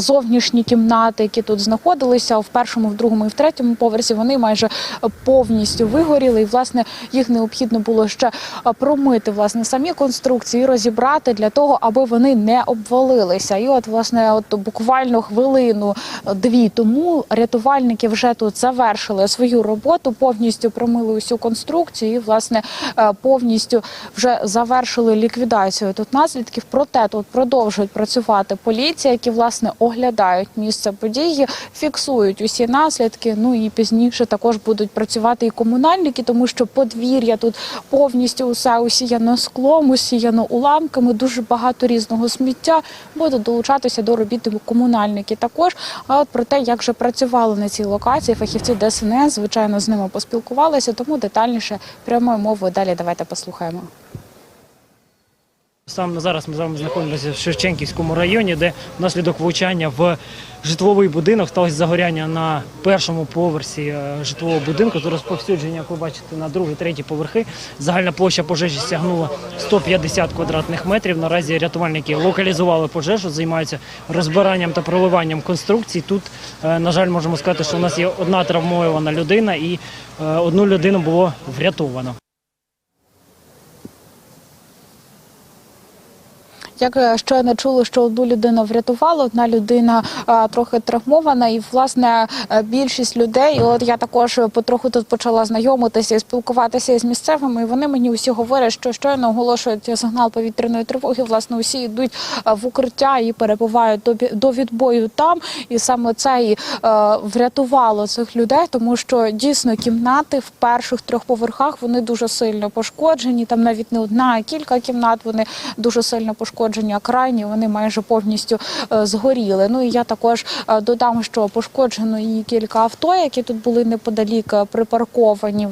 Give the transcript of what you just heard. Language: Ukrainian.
Зовнішні кімнати, які тут знаходилися в першому, в другому і в третьому поверсі, вони майже повністю вигоріли. І власне їх необхідно було ще промити власне самі конструкції, розібрати для того, аби вони не обвалилися. І от власне, от буквально хвилину дві тому рятувальники вже тут завершили свою роботу, повністю промили усю конструкцію і власне е, повністю вже завершили ліквідацію тут наслідків. Проте тут продовжують працювати поліція, які власне оглядають місце події, фіксують усі наслідки. Ну і пізніше також будуть працювати і комунальники, тому що подвір'я тут повністю усе усіяно склом, усіяно уламками, дуже багато різного сміття. Будуть долучатися до робіт комунальники також. А от про те, як же працювали на цій локації, фахівці ДСНС, звичайно, з ними поспілкувалися, тому детальніше прямою мовою далі давайте послухаємо. Саме зараз ми з вами знаходимося в Шевченківському районі, де внаслідок влучання в житловий будинок сталося загоряння на першому поверсі е, житлового будинку. З розповсюдження, як ви бачите, на другий, третій поверхи. Загальна площа пожежі сягнула 150 квадратних метрів. Наразі рятувальники локалізували пожежу, займаються розбиранням та проливанням конструкцій. Тут, е, на жаль, можемо сказати, що у нас є одна травмована людина і е, одну людину було врятовано. Як е, щойно чули, що одну людину врятували, одна людина е, трохи травмована, і власне е, більшість людей. От я також потроху тут почала знайомитися і спілкуватися з місцевими. І вони мені усі говорять, що щойно оголошують сигнал повітряної тривоги. Власне, усі йдуть е, в укриття і перебувають до до відбою там. І саме це і е, врятувало цих людей, тому що дійсно кімнати в перших трьох поверхах вони дуже сильно пошкоджені. Там навіть не одна, а кілька кімнат вони дуже сильно пошкоджені. А крайні вони майже повністю е, згоріли. Ну і я також е, додам, що пошкоджено і кілька авто, які тут були неподалік е, припарковані.